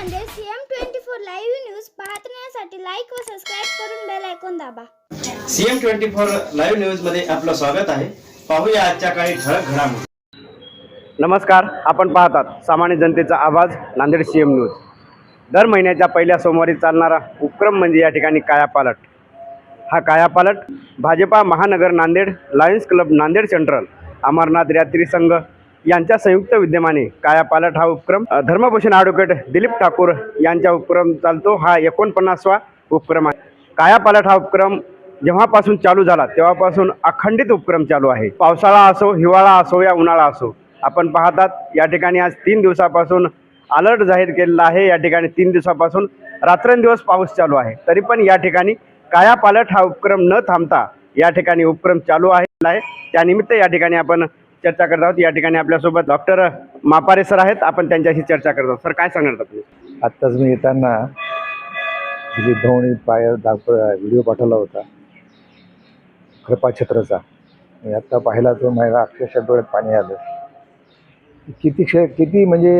Nanded CM twenty four live news पाहण्यासाठी like व subscribe करून बेल ऐकून दाबा. सीएम ट्वेंटी फोर लाईव्ह न्यूजमध्ये आपलं स्वागत आहे. पाहूया आजच्या काही ठळक घडामोडी. नमस्कार आपण पाहतात सामान्य जनतेचा आवाज नांदेड सीएम न्यूज. दर महिन्याच्या पहिल्या सोमवारी चालणारा उपक्रम म्हणजे या ठिकाणी कायापालट हा कायापालट भाजपा महानगर Nanded lions club Nanded central Amarnath यात्री संघ यांच्या संयुक्त विद्यमाने कायापालट हा उपक्रम धर्मभूषण ॲडव्होकेट दिलीप ठाकूर यांचा उपक्रम चालतो. हा एकोणपन्नासवा उपक्रम आहे. कायापालट हा उपक्रम जेव्हापासून चालू झाला तेव्हापासून अखंडित उपक्रम चालू आहे. पावसाळा असो हिवाळा असो या उन्हाळा असो आपण पाहतात या ठिकाणी आज तीन दिवसापासून अलर्ट जाहीर केलेला आहे. या ठिकाणी तीन दिवसापासून रात्रंदिवस पाऊस चालू आहे. तरी पण या ठिकाणी कायापालट हा उपक्रम न थांबता या ठिकाणी उपक्रम चालू आहे. आहे. त्यानिमित्त या ठिकाणी आपण चर्चा करत आहोत. या ठिकाणी आपल्यासोबत डॉक्टर मापारे सर आहेत. आपण त्यांच्याशी चर्चा करत आहोत. सर काय सांगणार तुम्ही आत्ताच मी येताना दिलीप भाऊनी पाय दाखव व्हिडिओ पाठवला होता. कृपाछत्राचा मी आत्ता पाहिला तो माझ्या अक्षरशः डोळ्यात पाणी आलं. किती क्ष किती म्हणजे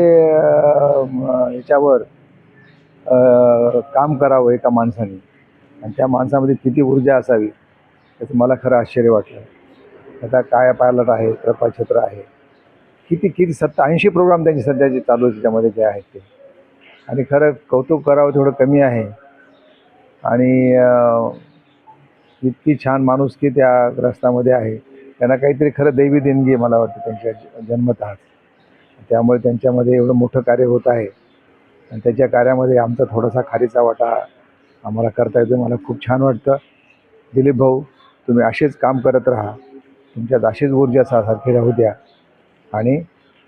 याच्यावर काम करावं एका माणसाने. आणि त्या माणसामध्ये किती ऊर्जा असावी त्याचं मला खरं आश्चर्य वाटलं. आता काय पायलट आहे कृपाछत्र आहे. किती किती सत्ता ऐंशी प्रोग्राम त्यांचे सध्याचे चालू त्याच्यामध्ये जे आहेत ते. आणि खरं कौतुक करावं थोडं कमी आहे. आणि इतकी छान माणुसकी त्या ग्रस्तामध्ये आहे. त्यांना काहीतरी खरं दैवी देणगी आहे मला वाटतं त्यांच्या ज- जन्मतःच त्यामुळे त्यांच्यामध्ये एवढं मोठं कार्य होत आहे. आणि त्याच्या कार्यामध्ये आमचा थोडासा खारीचा वाटा आम्हाला करता येतो मला खूप छान वाटतं. दिलीप भाऊ तुम्ही असेच काम करत राहा. तुमच्यात अशीच ऊर्जा सा- सारखी राहू द्या आणि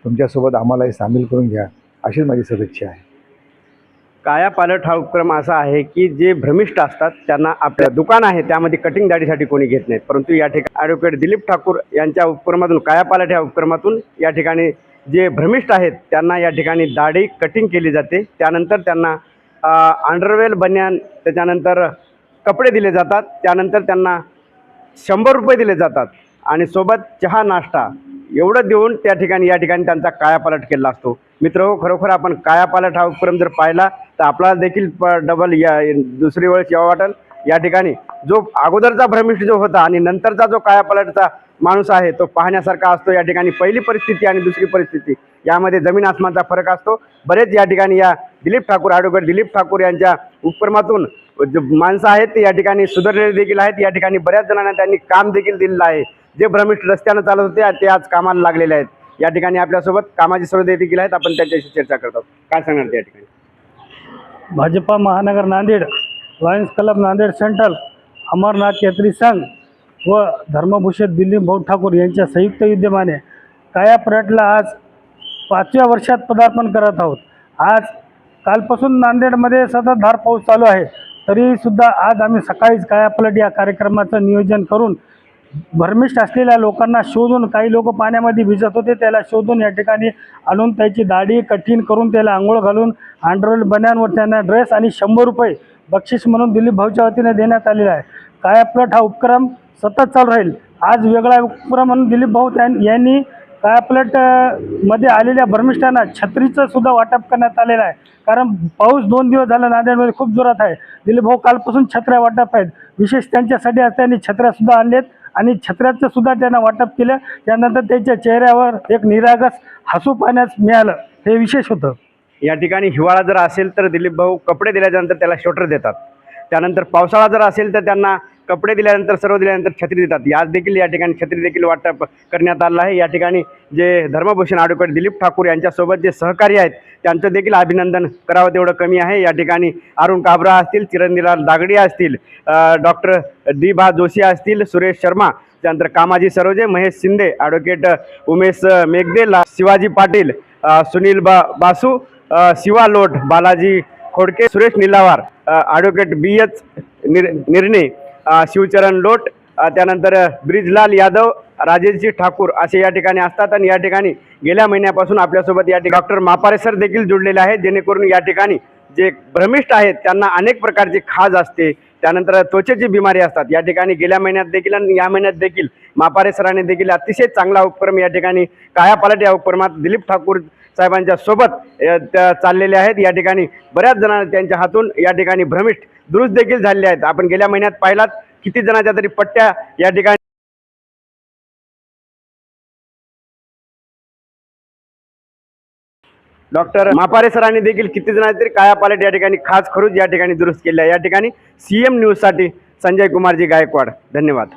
तुमच्यासोबत आम्हालाही सामील करून घ्या अशीच माझी सदिच्छा आहे. कायापालट हा उपक्रम असा आहे की जे भ्रमिष्ठ असतात त्यांना आपलं दुकान आहे त्यामध्ये कटिंग दाढीसाठी कोणी घेत नाहीत. परंतु या ठिकाणी ॲडव्होकेट दिलीप ठाकूर यांच्या उपक्रमातून कायापालट या उपक्रमातून या ठिकाणी जे भ्रमिष्ठ आहेत त्यांना या ठिकाणी दाढी कटिंग केली जाते. त्यानंतर त्यांना अंडरवेल बन्यान त्याच्यानंतर कपडे दिले जातात. त्यानंतर त्यांना शंभर रुपये दिले जातात. आणि सोबत चहा नाश्ता एवढं देऊन त्या ठिकाणी या ठिकाणी त्यांचा कायापालट केला असतो. मित्र हो खरोखर आपण कायापालट हा उपक्रम जर पाहिला तर आपल्याला देखील प डबल या दुसरी वेळेस यावं वाटेल. या ठिकाणी जो अगोदरचा भ्रमिष्ठ जो होता आणि नंतरचा जो कायापालटचा माणूस आहे तो पाहण्यासारखा असतो. या ठिकाणी पहिली परिस्थिती आणि दुसरी परिस्थिती. यामध्ये जमीन आसमानचा फरक असतो. बरेच या ठिकाणी या दिलीप ठाकूर ॲडव्होकेट दिलीप ठाकूर यांच्या उपक्रमातून जे माणसं आहेत ते या ठिकाणी सुधारलेले देखील आहेत. या ठिकाणी बऱ्याच जणांना त्यांनी काम देखील दिलेलं आहे. जे भ्रमिष्ठ रस्त्यानं चालत होते ते आज कामाला लागलेले आहेत. या ठिकाणी आपल्यासोबत कामाची सर्व देखील आहेत. आपण त्यांच्याशी चर्चा करतो काय सांगणार त्या ठिकाणी? भाजपा महानगर Nanded lions club Nanded central Amarnath यात्री संघ व धर्मभूषण दिलीप भाऊ ठाकूर यांच्या संयुक्त विद्यमाने काया पर्यटला आज पाचव्या वर्षात पदार्पण करत आहोत. आज कालपासून नांदेडमध्ये सततधार पाऊस चालू आहे. तरीसुद्धा आज आम्ही सकाळीच कायापलट या कार्यक्रमाचं नियोजन करून भरमिष्ठ असलेल्या लोकांना शोधून काही लोक पाण्यामध्ये भिजत होते त्याला शोधून या ठिकाणी आणून त्याची दाढी कठीण करून त्याला आंघोळ घालून अँड्रोल बन्यांवर त्यांना ड्रेस आणि शंभर रुपये बक्षीस म्हणून दिलीप भाऊच्या वतीने देण्यात आलेला आहे. कायापलट हा उपक्रम सतत चालू राहील. आज वेगळा उपक्रम म्हणून दिलीप भाऊ यांनी कायापलट अ, मध्ये आलेल्या भरमिष्ठांना छत्रीचं सुद्धा वाटप करण्यात आलेलं आहे. कारण पाऊस दोन दिवस झाला नांदेडमध्ये खूप जोरात आहे. दिलीप भाऊ कालपासून छत्र्या वाटप आहेत. विशेष त्यांच्यासाठी आज त्यांनी छत्र्यासुद्धा आणलेत. आणि छत्र्याचं सुद्धा त्यांना वाटप केलं. त्यानंतर त्यांच्या चेहऱ्यावर एक निरागस हसू पाहण्यास मिळालं. हे विशेष होतं. या ठिकाणी हिवाळा जर असेल तर दिलीप भाऊ कपडे दिल्याच्यानंतर त्याला शोटर देतात. त्यानंतर पावसाळा जर असेल तर त्यांना कपडे दिल्यानंतर सर्व दिल्यानंतर छत्री देतात. याच देखील या ठिकाणी छत्री देखील वाटप करण्यात आलं आहे. या ठिकाणी जे धर्मभूषण ॲडव्होकेट दिलीप ठाकूर यांच्यासोबत जे सहकारी आहेत त्यांचं देखील अभिनंदन करावं तेवढं कमी आहे. या ठिकाणी अरुण काबरा असतील चिरंजीलाल दागडी असतील डॉक्टर दी भा जोशी असतील सुरेश शर्मा त्यानंतर कामाजी सरोजे महेश शिंदे ॲडव्होकेट उमेश मेघदेला शिवाजी पाटील सुनील बा बासू शिवा लोट Balaji Khodke Suresh Nilawar advocate B H निर निर्णे शिवचरण लोट त्यानंतर ब्रिजलाल यादव राजेशजी ठाकूर असे या ठिकाणी असतात आणि या ठिकाणी गेल्या महिन्यापासून आपल्यासोबत या ठिकाणी डॉक्टर मापारे सर देखील जुडलेले आहेत जेणेकरून या ठिकाणी जे भ्रमिष्ठ आहेत त्यांना अनेक प्रकारची खाज असते. त्यानंतर त्वचेची बिमारी असतात या ठिकाणी गेल्या महिन्यात देखील आणि या महिन्यात देखील मापारे सराने देखील अतिशय चांगला उपक्रम या ठिकाणी कायापालट या उपक्रमात दिलीप ठाकूर साहेबांच्या सोबत त्या चाललेले आहेत. या ठिकाणी बऱ्याच जणांना त्यांच्या हातून या ठिकाणी भ्रमिष्ट दुरुस्त देखील झालेले आहेत. आपण गेल्या महिन्यात पाहिलात किती जणांच्या तरी पट्ट्या या ठिकाणी डॉक्टर मापारे सरांनी देखील किती जणांचे तरी काया पालट या ठिकाणी खास खरूज या ठिकाणी दुरुस्त केल्या आहे. या ठिकाणी सीएम न्यूजसाठी संजय कुमारजी गायकवाड. धन्यवाद.